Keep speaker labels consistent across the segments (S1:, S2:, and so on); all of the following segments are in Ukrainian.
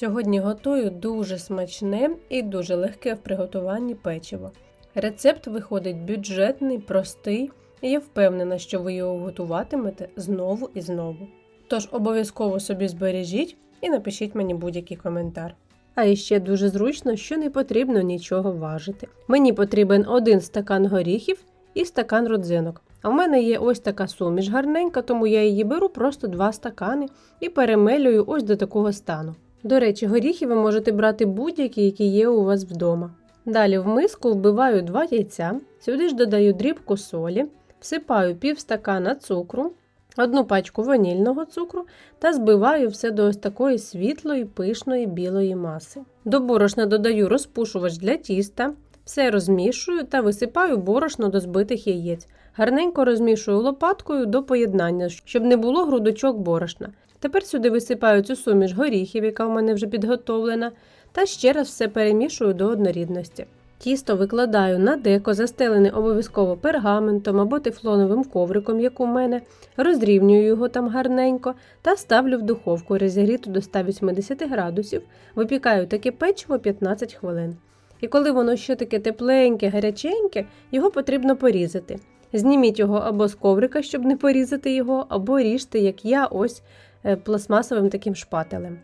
S1: Сьогодні готую дуже смачне і дуже легке в приготуванні печиво. Рецепт виходить бюджетний, простий, і я впевнена, що ви його готуватимете знову і знову. Тож обов'язково собі збережіть і напишіть мені будь-який коментар. А іще дуже зручно, що не потрібно нічого важити. Мені потрібен один стакан горіхів і стакан родзинок. А в мене є ось така суміш гарненька, тому я її беру просто два стакани і перемелюю ось до такого стану. До речі, горіхи ви можете брати будь-які, які є у вас вдома. Далі в миску вбиваю 2 яйця, сюди ж додаю дрібку солі, всипаю пів стакана цукру, одну пачку ванільного цукру та збиваю все до ось такої світлої, пишної білої маси. До борошна додаю розпушувач для тіста, все розмішую та висипаю борошно до збитих яєць. Гарненько розмішую лопаткою до поєднання, щоб не було грудочок борошна. Тепер сюди висипаю цю суміш горіхів, яка в мене вже підготовлена, та ще раз все перемішую до однорідності. Тісто викладаю на деко, застелене обов'язково пергаментом або тефлоновим ковриком, як у мене, розрівнюю його там гарненько та ставлю в духовку розігріту до 180 градусів, випікаю таке печиво 15 хвилин. І коли воно ще таке тепленьке, гаряченьке, його потрібно порізати. Зніміть його або з коврика, щоб не порізати його, або ріжте, як я, ось е, пластмасовим таким шпателем.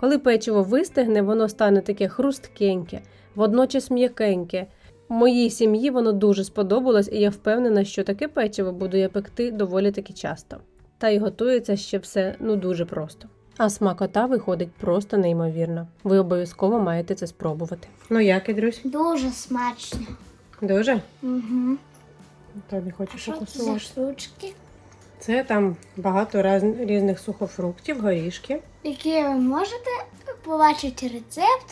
S1: Коли печиво вистигне, воно стане таке хрусткеньке, водночас м'якеньке. Моїй сім'ї воно дуже сподобалось, і я впевнена, що таке печиво буду я пекти доволі таки часто. Та й готується ще все ну дуже просто. А смакота виходить просто неймовірно. Ви обов'язково маєте це спробувати. Ну як, Ідрюсь?
S2: Дуже смачно.
S1: Дуже?
S2: Угу.
S1: Тобі хочеш
S2: Що це штучки,
S1: Це там багато раз- різних сухофруктів, горішки.
S2: які ви можете побачити рецепт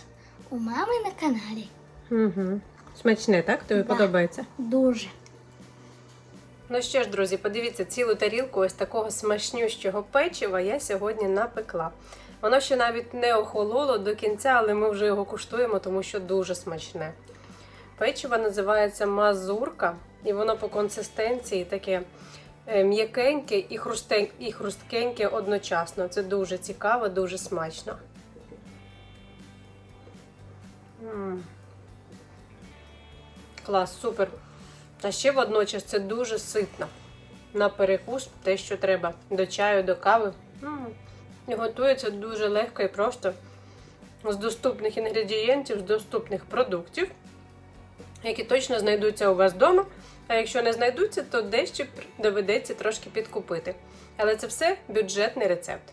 S2: у мами на каналі.
S1: Угу. Смачне, так? Тобі
S2: Да.
S1: подобається?
S2: Дуже.
S1: Ну що ж, друзі, подивіться, цілу тарілку ось такого смачнющого печива я сьогодні напекла. Воно ще навіть не охололо до кінця, але ми вже його куштуємо, тому що дуже смачне. Печиво називається мазурка, і воно по консистенції таке е, м'якеньке і, і хрусткеньке одночасно. Це дуже цікаво, дуже смачно. М. Клас, супер. А ще водночас це дуже ситно. На перекус те, що треба до чаю, до кави. М. І готується дуже легко і просто з доступних інгредієнтів, з доступних продуктів, які точно знайдуться у вас вдома. А якщо не знайдуться, то дещо доведеться трошки підкупити. Але це все бюджетний рецепт.